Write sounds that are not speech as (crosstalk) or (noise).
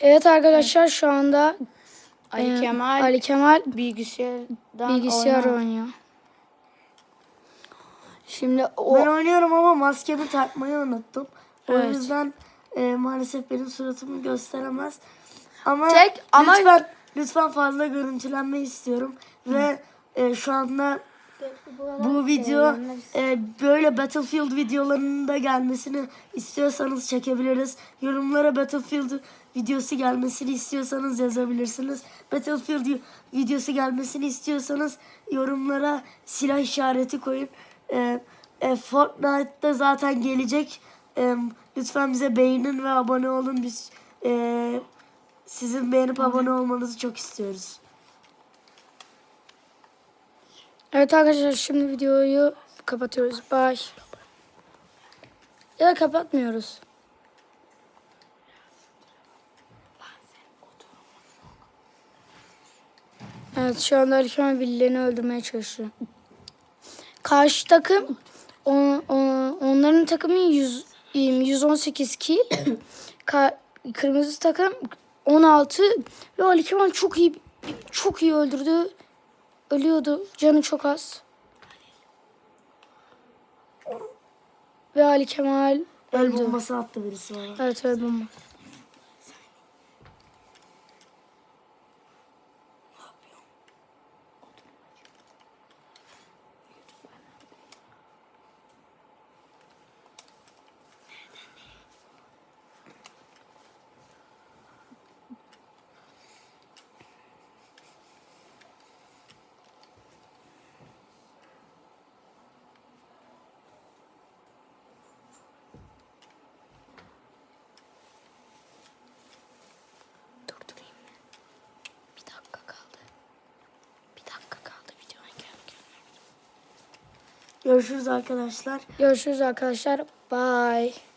Evet arkadaşlar şu anda Ali e, Kemal Ali Kemal bilgisayardan bilgisayar oynuyor. Şimdi o Ben oynuyorum ama maskemi takmayı unuttum. O Evet. yüzden e, maalesef benim suratımı gösteremez. Ama Tek- ama- lütfen lütfen fazla görüntülenme istiyorum ve e, şu anda bu video e, böyle Battlefield videolarının da gelmesini istiyorsanız çekebiliriz. Yorumlara Battlefield videosu gelmesini istiyorsanız yazabilirsiniz. Battlefield videosu gelmesini istiyorsanız yorumlara silah işareti koyun. E, e, Fortnite'da zaten gelecek. E, lütfen bize beğenin ve abone olun. Biz e, sizin beğenip abone olmanızı çok istiyoruz. Evet arkadaşlar şimdi videoyu kapatıyoruz. Bye. Ya kapatmıyoruz. Evet şu anda Ali Kemal birilerini öldürmeye çalışıyor. Karşı takım on, on- onların takımı 100, 118 kill. (coughs) Kırmızı takım 16 ve Ali Kemal çok iyi çok iyi öldürdü. Ölüyordu. Canı çok az. Ve Ali Kemal El öldü. bombası attı birisi bana. Evet öyle bomba. Görüşürüz arkadaşlar. Görüşürüz arkadaşlar. Bye.